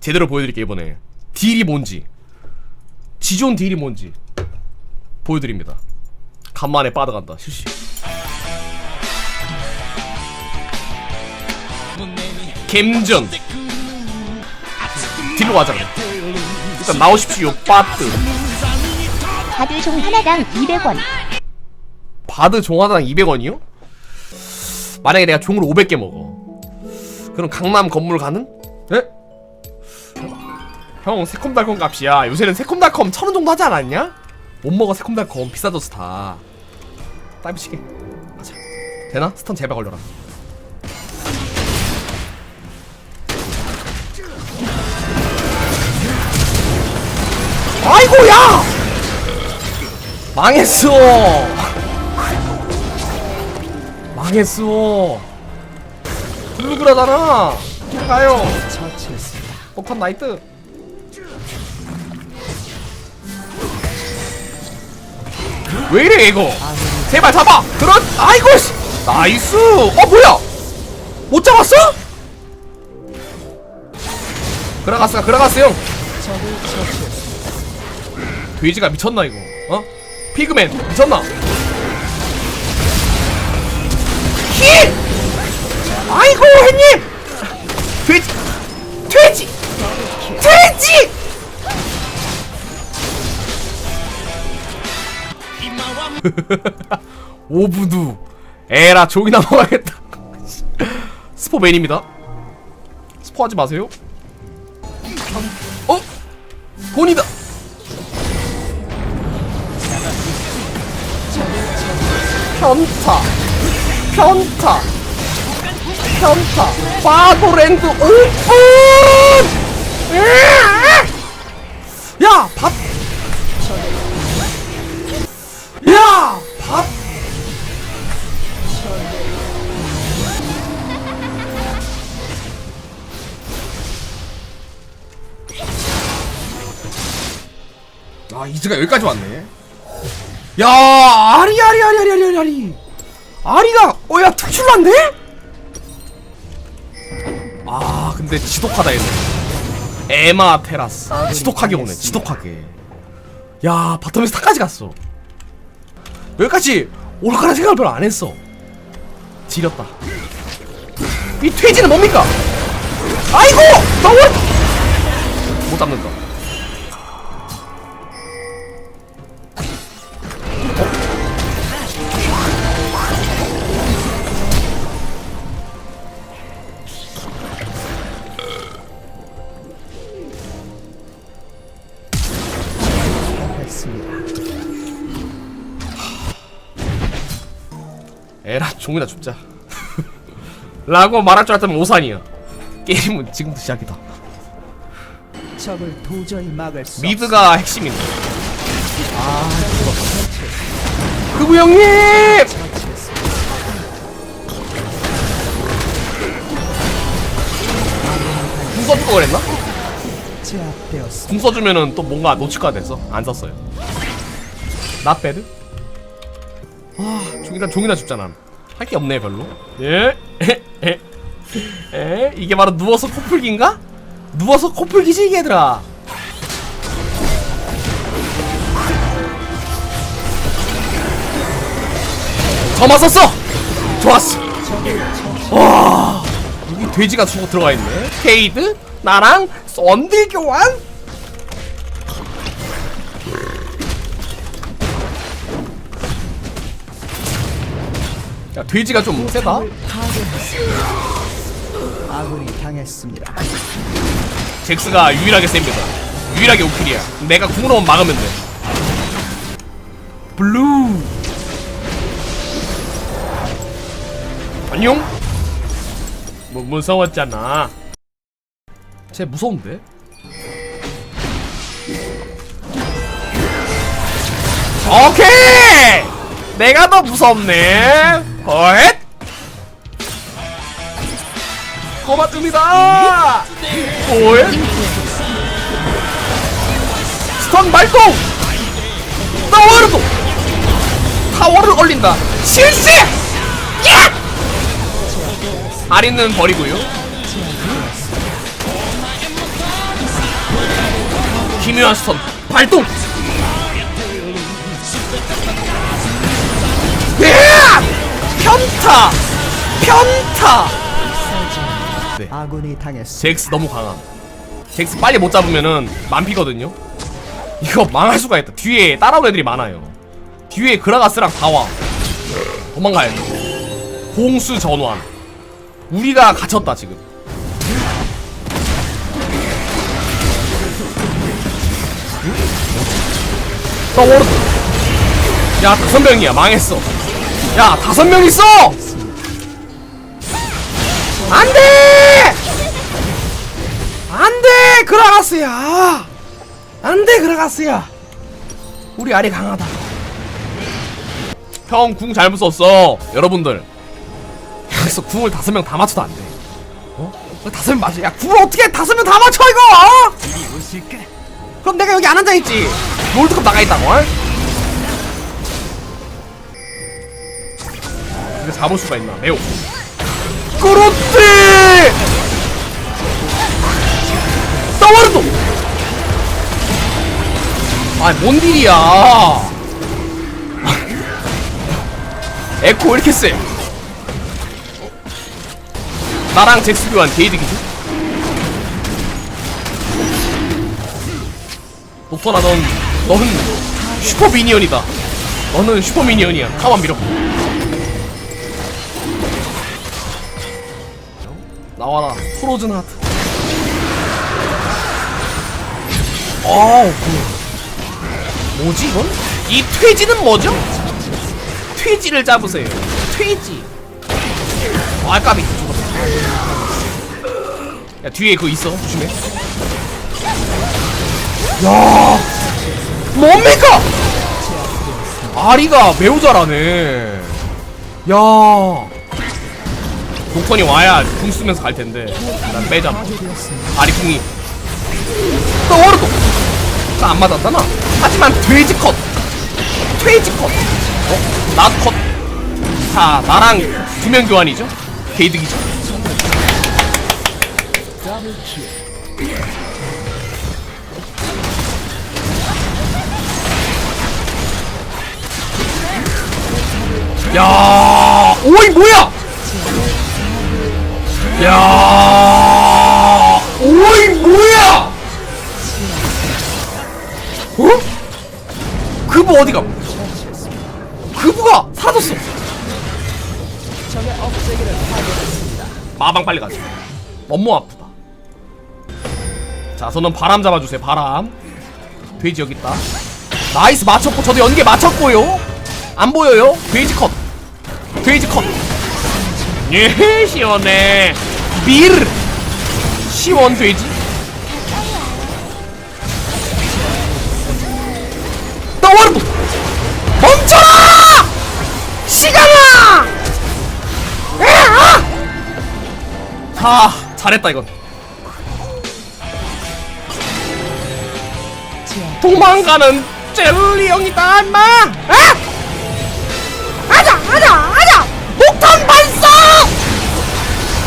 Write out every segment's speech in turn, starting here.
제대로 보여드릴게요 이번에. 딜이 뭔지. 지존 딜이 뭔지 보여드립니다. 간만에 빠져간다 실시. 겜전. 딜로 가자. 일단 나오십시오 빠뜨 다들 종 하나당 200원. 바드 종하당 200원이요? 만약에 내가 종을 500개 먹어 그럼 강남 건물 가는? 에? 형 새콤달콤 값이야 요새는 새콤달콤 천원 정도 하지 않았냐? 못 먹어 새콤달콤 비싸졌어 다 따비치게 가자 되나? 스턴 제발 걸려라 아이고 야! 망했어 망했어. 블루그라잖아 가요. 폭탄 나이트. 왜 이래 이거? 제발 잡아! 그렇 아이고 씨! 나이스! 어 뭐야? 못 잡았어? 그라가스가 그라가스 형. 돼지가 미쳤나 이거? 어? 피그맨 미쳤나 힐! 아이고 형님! 돼지 돼지! 돼지! 오브두. 에라 종이나 먹어야겠다. 스포맨입니다. 스포하지 마세요. 어? 본이다! 편타 편타 편타 바도랜드 오픈 으아! 야 밥! 야 밥! 아 이즈가 여기까지 왔네 야 아리 아리 아리 아리 아리 아리 아리 아리가 어야 특출난데? 아 근데 지독하다 얘는 에마 테라스. 지독하게 오네 지독하게. 야 바텀에서 타까지 갔어. 여기까지 올 거라 생각을 별로 안 했어. 지렸다. 이 퇴지는 뭡니까? 아이고! 너무 못 잡는다 종이나 줍자. 라고 말할 줄 알았다면 오산이야. 게임은 지금부터 시작이다. 적을 도저히 막을 수 미드가 핵심인데 아 그부 형님! 궁 써줄 거 그랬나? 제압되었습니다. 궁 써주면은 또 뭔가 놓칠 것 같아서 안 썼어요. not bad 아 종이나 종이나 줍자 난 할 게 없네 별로 예? 에? 에? 이게 바로 누워서 코풀기인가? 누워서 코풀기지 이게 얘들아 더 맞았어! 좋았어 와 여기 돼지가 죽어 들어가 있네 케이드 나랑 썬딜 교환 야 돼지가 좀 세다? 아군이 당했습니다. 잭스가 유일하게 셉니다. 유일하게 우킬이야. 내가 궁으로만 막으면 돼. 블루! 안녕? 뭐 무서웠잖아. 쟤 무서운데? 오케이! 내가 더 무섭네 고맙습니다. 헛 스턴 발동. 타워르도. 타워를 올린다. 실시 야! 아리는 버리고요. 기묘한 스턴. 발동. 으악! 편타. 편타. 네. 아군이 당했습니다. 잭스 너무 강함. 잭스 빨리 못 잡으면은 만피거든요. 이거 망할 수가 있다. 뒤에 따라온 애들이 많아요. 뒤에 그라가스랑 다와 도망가야 돼. 공수 전환. 우리가 갇혔다 지금. 떠오르 야 다섯 명이야. 망했어. 야 다섯 명 있어! 안돼 안돼 그라가스야. 안돼 그라가스야. 우리 아리 강하다. 형 궁 잘못 썼어. 여러분들. 여기서 궁을 다섯 명 다 맞춰도 안돼. 어? 왜 다섯 명 맞춰? 야 궁을 어떻게 다섯 명 다 맞춰 이거? 어? 그럼 내가 여기 안 앉아있지. 롤드컵 나가있다고 어? 이거 잡을 수가 있나? 매우. 그렇지 아니 뭔 딜이야? 에코 왜 이렇게 세 나랑 잭스 교환 게이득이지? 녹턴아 넌 너는 슈퍼 미니언이다. 너는 슈퍼 미니언이야. 가만 밀어. 나와라. 프로즌 하트. 어우 그 뭐지 이건? 이 퇴지는 뭐죠? 퇴지를 잡으세요. 퇴지. 아 까비. 야 뒤에 그거 있어 조심해. 야! 뭡니까? 아리가 매우 잘하네. 야! 녹턴이 와야 궁 쓰면서 갈 텐데. 난 빼자. 아리 궁이. 떠오르 고 나안 맞았잖아. 하지만 돼지 컷. 돼지 컷. 어? 나 컷 자 나랑 두 명 교환이죠. 개이득이죠. 야 오이 뭐야? 야 그부 어디가? 그부가 사라졌어. 마방 빨리 가자. 너무 아프다. 자 저는 바람 잡아주세요 바람. 돼지 여기 있다. 나이스 맞췄고 저도 연계 맞췄고요. 안 보여요? 돼지 컷. 돼지 컷. 예, 시원해. 밀. 시원 돼지. 떠오르고 멈춰라! 시간아! 아! 아, 잘했다 이건. 도망가는 젤리 형이다, 임마! 아! 아자, 아자, 아자! 폭탄 발사!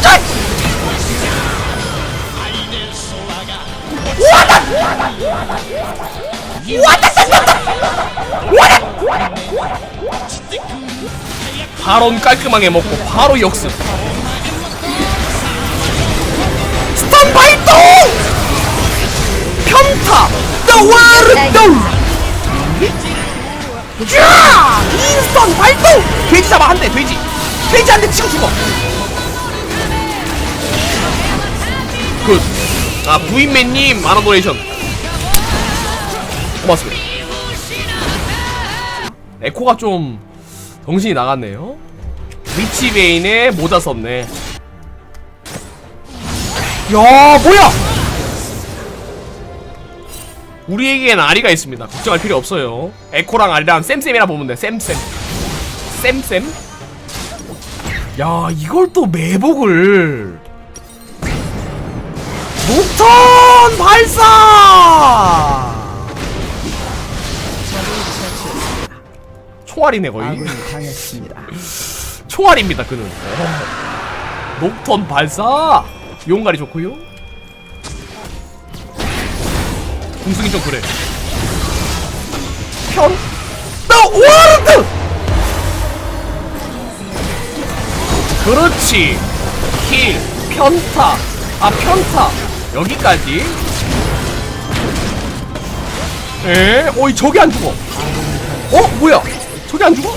짠! 바론 깔끔하게 먹고 바로 역습 스턴 발동! 편타! 떠와르동! 야! 인스턴 발동! 돼지 잡아 한대 돼지 돼지 한대 치고 죽어 굿 아 부인맨님 만원 도네이션 고맙습니다 에코가 좀 정신이 나갔네요. 위치 베인에 모자 썼네. 야 뭐야? 우리에겐 아리가 있습니다. 걱정할 필요 없어요. 에코랑 아리랑 쌤쌤이라 보면 돼. 쌤쌤. 쌤쌤? 야 이걸 또 매복을. 목턴 발사 총알이네 거의 아군이 당했습니다. 총알입니다 그는 어. 녹턴 발사 용가리 좋고요 궁승이 좀 그래 편? 나 워르드! 그렇지 힐 편타 아 편타 여기까지 에? 어이 저기 안 죽어 어? 뭐야 저기 안 죽어?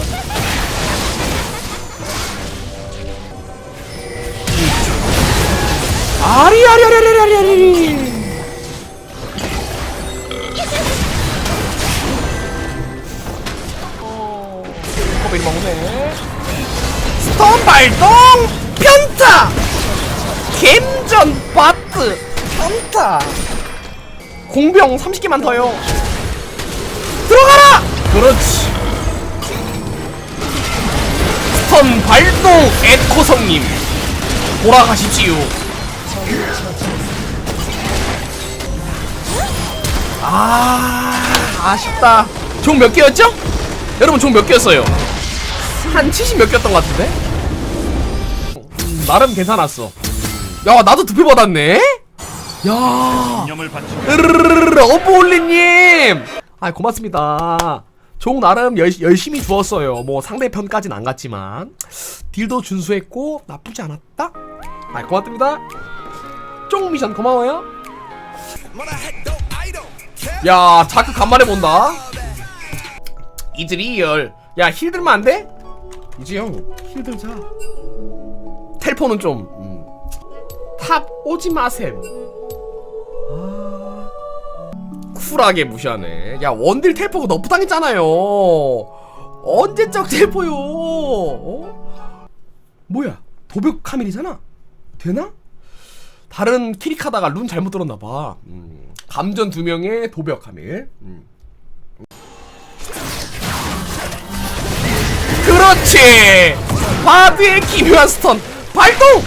아리 아리 아리 아리 아리 코베이 먹네. 스톤 발동! 편타! 갬전 바트! 편타! 공병 30개만 더요. 들어가라! 그렇지 스톤 발동 에코성님 돌아가십시오 아 아쉽다 종 몇 개였죠? 여러분 종 몇 개였어요? 한 70 몇 개였던 것 같은데? 음, 나름 괜찮았어 야 나도 두표 받았네? 야 으르르르르 어보올리님 아 고맙습니다 종 나름 열, 열심히 주었어요. 뭐 상대편까진 안 갔지만. 딜도 준수했고 나쁘지 않았다? 아 고맙습니다. 쫑 미션 고마워요. 야 자크 간만에 본다. 이즈리얼 야 힐들만 안 돼? 이지 형 힐 들자. 텔포는 좀 음. 탑 오지 마셈 쿨하게 무시하네 야 원딜 텔포가 너프 당했잖아요 언제적 텔포요 어? 뭐야 도벽 카밀이잖아 되나? 다른 키릭하다가 룬 잘못 들었나봐 음. 감전 두 명의 도벽 카밀 음. 그렇지 바드의 기묘한 스턴 발동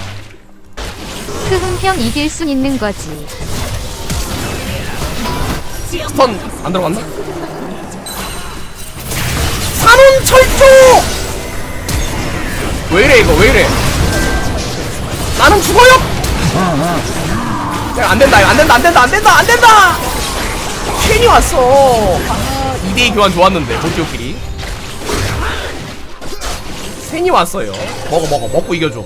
크훈평 이길 순 있는 거지. 스턴 안 들어갔나? 산혼 철조! 왜 이래 이거? 왜 이래? 나는 죽어요! 야, 안 된다 이거. 안 된다 안 된다 안 된다 안 된다! 캔이 왔어. 아, 2대2 교환 좋았는데 보티오끼리. 캔이 왔어요. 먹어 먹어 먹고 이겨줘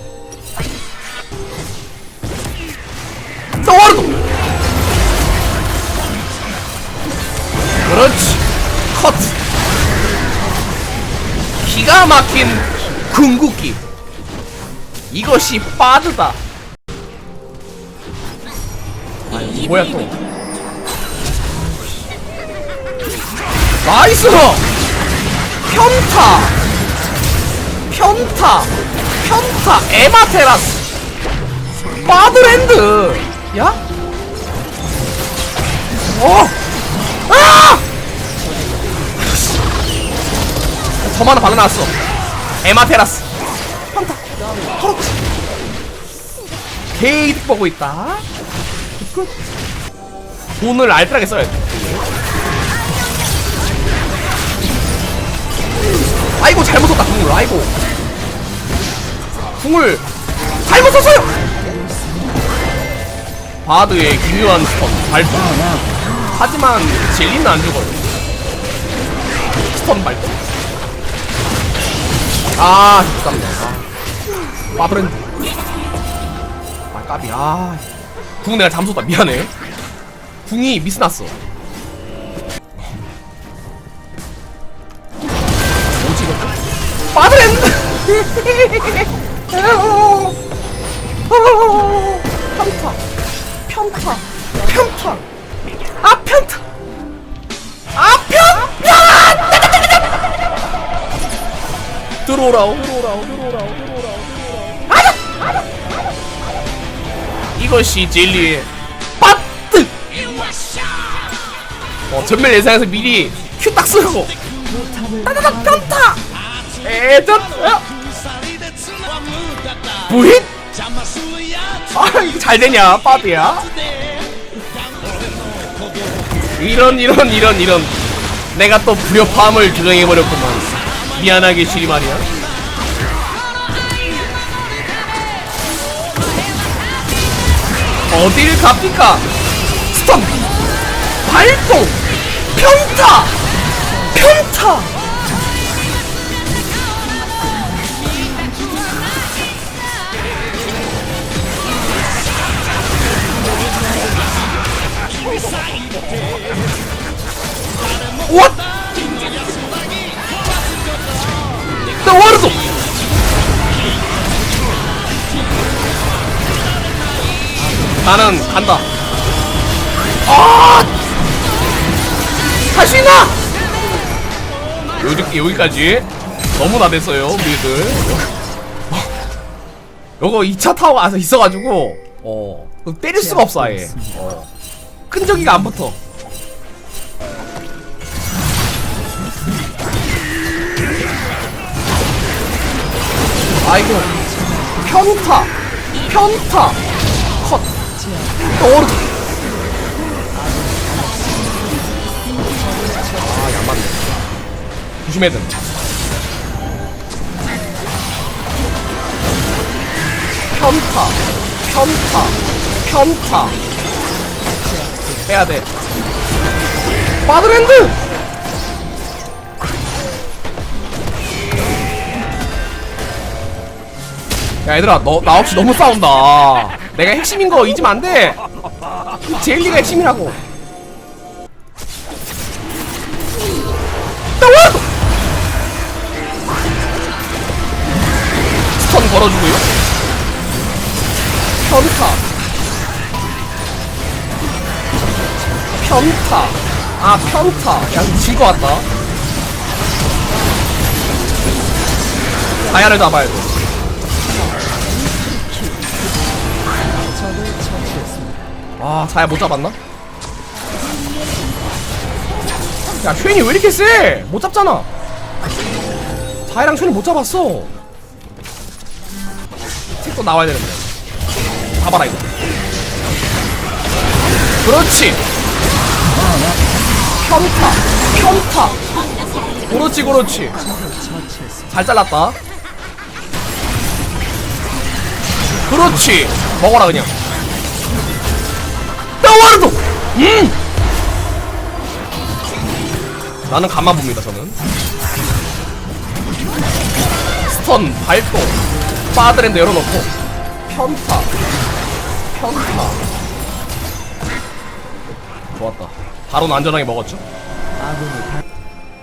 컷. 기가 막힌 궁극기. 이것이 빠드다. 아니 뭐야 또? 나이스! 편타! 편타! 편타! 에마테라스! 바드랜드! 야? 어! 아! 점 하나 발라놨어. 에마 테라스. 한타. 그렇지 게이득 보고 있다. 끝. 돈을 알뜰하게 써야 돼. 아이고 잘못 썼다 궁을. 아이고. 궁을 잘못 썼어요! 바드의 기묘한 스턴 발동 하지만 젤리는 안 죽어요. 스턴 발동 아 잠깐만 아. 마브랜드 아 까비. 아 궁 내가 잠수다. 미안해. 궁이 미스났어. 뭐지 이거? 마브랜드 편타. 편타. 편타. 아 편타 들어오라오. 이것이 젤리의 빠뜨! 어 전멸 예상해서 미리 큐 딱 쓰고. 따다닥 편타! 에전 부hit 아 이거 잘 되냐 빠드야? 이런 이런 이런 이런. 내가 또 불협화음을 조정해버렸구만 미안하게 시리 말이야 어딜 갑니까? 스턴! 발동! 평타! 평타! 왓! 나 와르도! 나는 간다. 아! 할수 있나? 여기, 여기까지. 너무 나댔어요, 우리들. 요거 2차 타워 안에 있어가지고, 어, 때릴 수가 없어, 아예. 어. 끈적이가 안 붙어. 아이고, 편타! 편타! 컷! 떠오르 아, 안 맞네. 조심해야 된다. 편타, 편타, 편타. 빼야 돼. 바드랜드! 야, 얘들아, 너, 나 없이 너무 싸운다. 내가 핵심인 거 잊으면 안 돼! 이 제일리가 핵심이라고. 나와! 스턴 걸어주고요. 편타. 편타. 아, 편타. 야, 질것 같다. 다야를 잡아야 돼. 아, 자야 못 잡았나? 야, 슈인이 왜 이렇게 세? 못 잡잖아. 자야랑 슈인이 못 잡았어. 책도 나와야 되는데. 잡아라, 이거. 그렇지. 편타, 편타. 그렇지, 그렇지. 잘 잘랐다. 그렇지. 먹어라, 그냥. 음! 나는 간만 봅니다, 저는. 스턴, 발동, 파드랜드 열어놓고, 편타, 편타. 좋았다. 바로 안전하게 먹었죠? 아군이 당...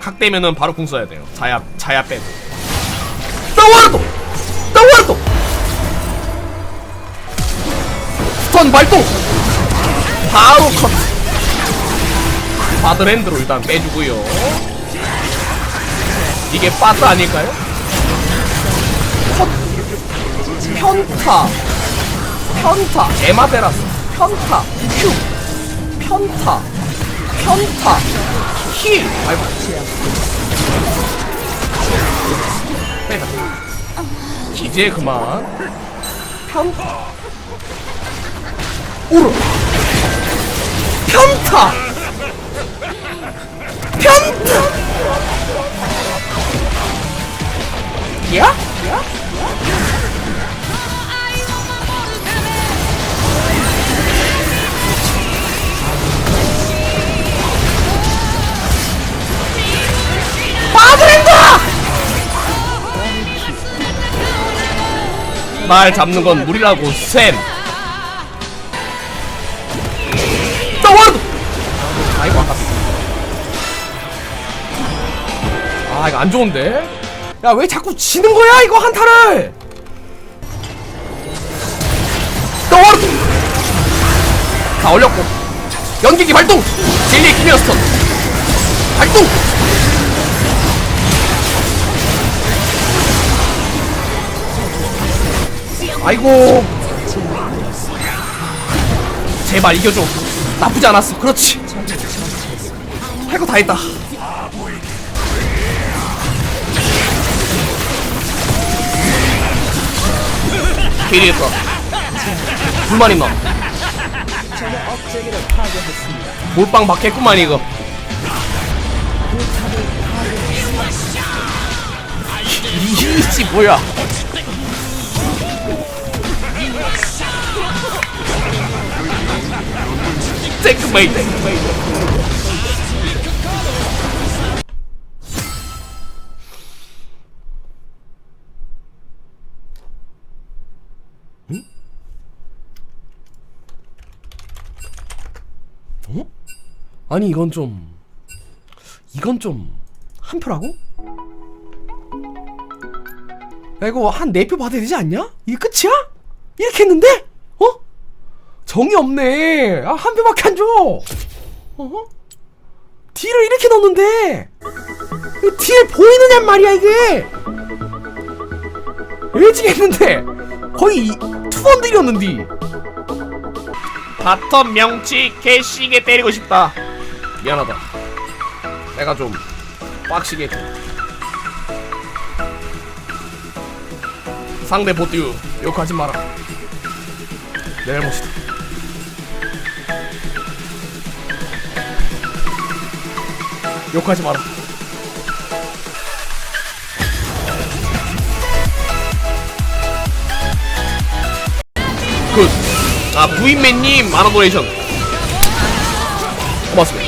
각 되면은 바로 궁 써야 돼요. 자야, 자야 빼고. 뼈와르도! 뼈와르도! 스턴, 발동! 바로 컷. 바드랜드로 일단 빼주고요. 이게 바드 아닐까요? 컷. 편타. 편타. 에마데라스. 편타. 큐. 편타. 편타. 힐. 아이고. 빼자. 이제 그만. 편타. 오르. 편타! 편타! 야? 날 잡는 건 무리라고 쌤. 아 이거 안 좋은데? 야 왜 자꾸 지는 거야 이거 한타를? 떠와르도 다 올렸고. 연기기 발동! 진리 키미어스턴 발동! 아이고. 제발 이겨줘. 나쁘지 않았어. 그렇지. 할 거 다 했다 캐리했다 불만 있나. 몰빵 받겠구만 이거. 이씨 뭐야? 메이드 메 아니 이건 좀 이건 좀 한 표라고? 야 이거 한 네 표 받아야 되지 않냐? 이게 끝이야? 이렇게 했는데? 어? 정이 없네 아, 한 표밖에 안 줘! 어? 딜을 이렇게 넣는데 딜 보이느냔 말이야 이게 일찍했는데 거의 투번 딜이었는데 바텀 명치 개시게 때리고 싶다 미안하다 내가 좀 빡시게 상대 보듀 욕하지 마라 내 잘못이다 욕하지 마라 굿. 아, 부인맨님, 도네이션. 고맙습니다.